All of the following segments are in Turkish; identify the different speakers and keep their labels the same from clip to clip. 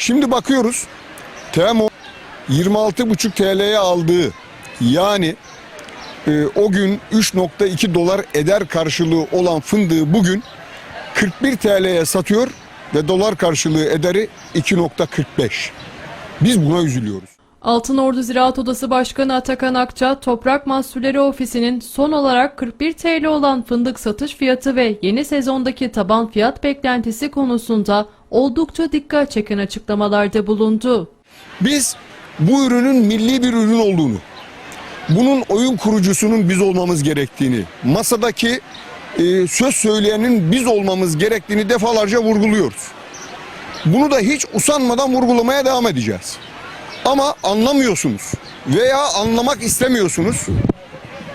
Speaker 1: Şimdi bakıyoruz. TMO 26,5 TL'ye aldığı yani e, o gün 3.2 dolar eder karşılığı olan fındığı bugün 41 TL'ye satıyor ve dolar karşılığı ederi 2.45. Biz buna üzülüyoruz.
Speaker 2: Altınordu Ziraat Odası Başkanı Atakan Akça, Toprak Mahsulleri Ofisi'nin son olarak 41 TL olan fındık satış fiyatı ve yeni sezondaki taban fiyat beklentisi konusunda oldukça dikkat çeken açıklamalarda bulundu.
Speaker 1: Biz bu ürünün milli bir ürün olduğunu, bunun oyun kurucusunun biz olmamız gerektiğini, masadaki e, söz söyleyenin biz olmamız gerektiğini defalarca vurguluyoruz. Bunu da hiç usanmadan vurgulamaya devam edeceğiz. Ama anlamıyorsunuz veya anlamak istemiyorsunuz.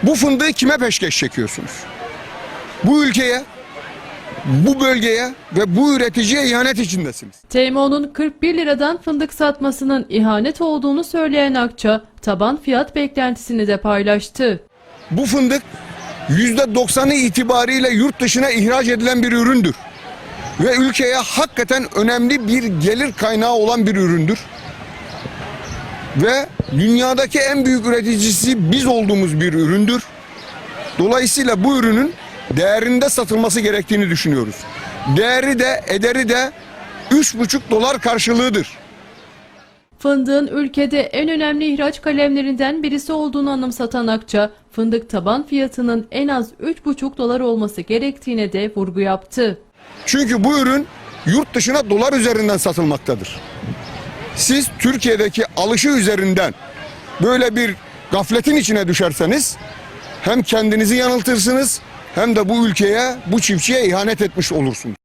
Speaker 1: Bu fındığı kime peşkeş çekiyorsunuz? Bu ülkeye, bu bölgeye ve bu üreticiye ihanet içindesiniz.
Speaker 2: TMO'nun 41 liradan fındık satmasının ihanet olduğunu söyleyen Akça, taban fiyat beklentisini de paylaştı.
Speaker 1: Bu fındık %90'ı itibariyle yurt dışına ihraç edilen bir üründür. Ve ülkeye hakikaten önemli bir gelir kaynağı olan bir üründür. Ve dünyadaki en büyük üreticisi biz olduğumuz bir üründür. Dolayısıyla bu ürünün değerinde satılması gerektiğini düşünüyoruz. Değeri de ederi de 3,5 dolar karşılığıdır.
Speaker 2: Fındığın ülkede en önemli ihraç kalemlerinden birisi olduğunu anımsatan Akça, fındık taban fiyatının en az 3,5 dolar olması gerektiğine de vurgu yaptı.
Speaker 1: Çünkü bu ürün yurt dışına dolar üzerinden satılmaktadır. Siz Türkiye'deki alışı üzerinden böyle bir gafletin içine düşerseniz hem kendinizi yanıltırsınız hem de bu ülkeye, bu çiftçiye ihanet etmiş olursunuz.